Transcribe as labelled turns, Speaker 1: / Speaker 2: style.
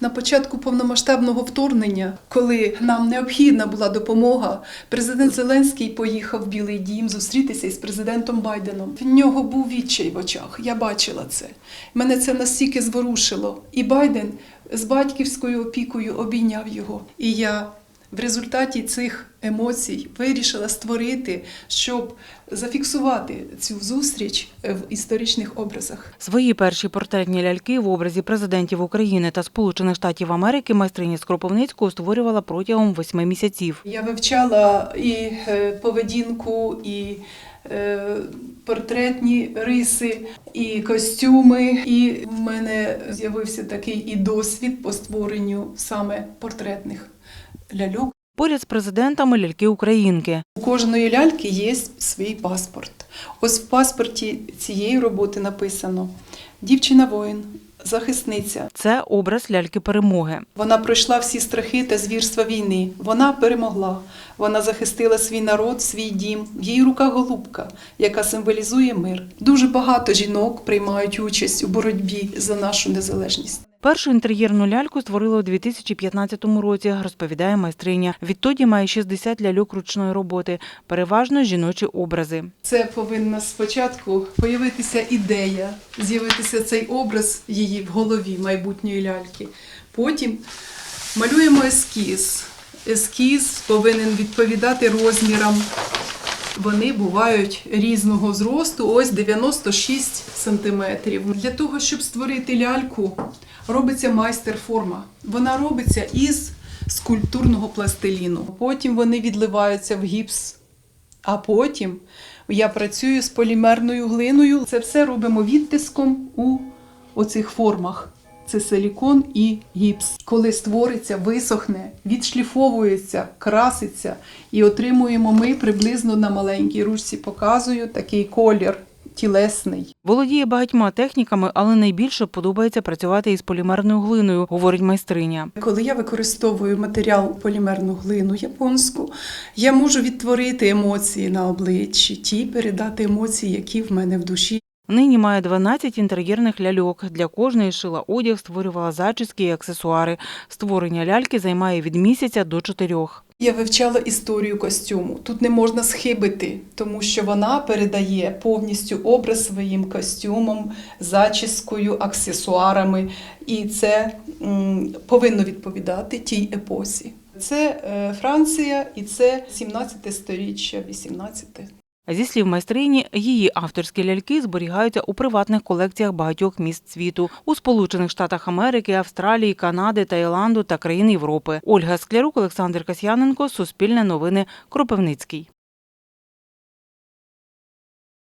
Speaker 1: На початку повномасштабного вторгнення, коли нам необхідна була допомога, президент Зеленський поїхав в Білий Дім зустрітися із президентом Байденом. В нього був відчай в очах. Я бачила це. Мене це настільки зворушило. І Байден з батьківською опікою обійняв його. І я в результаті цих емоцій вирішила створити, щоб зафіксувати цю зустріч в історичних образах.
Speaker 2: Свої перші портретні ляльки в образі президентів України та Сполучених Штатів Америки майстриня з Кропивницького створювала протягом восьми місяців.
Speaker 1: Я вивчала і е, поведінку, і е, портретні риси, і костюми. І в мене з'явився такий і досвід по створенню саме портретних ляльок.
Speaker 2: Поряд з президентами ляльки українки.
Speaker 1: У кожної ляльки є свій паспорт. Ось в паспорті цієї роботи написано дівчина-воїн, захисниця.
Speaker 2: Це образ ляльки перемоги.
Speaker 1: Вона пройшла всі страхи та звірства війни. Вона перемогла. Вона захистила свій народ, свій дім. В її руках голубка, яка символізує мир. Дуже багато жінок приймають участь у боротьбі за нашу незалежність.
Speaker 2: Першу інтер'єрну ляльку створила у 2015 році, розповідає майстриня. Відтоді має 60 ляльок ручної роботи, переважно жіночі образи.
Speaker 1: Це повинна спочатку появитися ідея, з'явитися цей образ її в голові майбутньої ляльки. Потім малюємо ескіз. Ескіз повинен відповідати розмірам. Вони бувають різного зросту, ось 96 сантиметрів. Для того, щоб створити ляльку, робиться майстер-форма. Вона робиться із скульптурного пластиліну. Потім вони відливаються в гіпс а потім я працюю з полімерною глиною. Це все робимо відтиском у оцих формах. Це силікон і гіпс. Коли створиться, висохне, відшліфовується, краситься і отримуємо ми приблизно на маленькій ручці. Показую такий колір тілесний.
Speaker 2: Володіє багатьма техніками, але найбільше подобається працювати із полімерною глиною, говорить майстриня.
Speaker 1: Коли я використовую матеріал полімерну глину японську, я можу відтворити емоції на обличчі, ті передати емоції, які в мене в душі.
Speaker 2: Нині має 12 інтер'єрних ляльок. Для кожної шила одяг, створювала зачіски і аксесуари. Створення ляльки займає від місяця до чотирьох.
Speaker 1: Я вивчала історію костюму. Тут не можна схибити, тому що вона передає повністю образ своїм костюмом, зачіскою, аксесуарами, і це повинно відповідати тій епосі. Це е, Франція і це 17 сторіччя, 18.
Speaker 2: Зі слів майстрині, її авторські ляльки зберігаються у приватних колекціях багатьох міст світу у Сполучених Штатах Америки, Австралії, Канади, Таїланду та країн Європи. Ольга Склярук, Олександр Касьяненко, Суспільне новини, Кропивницький.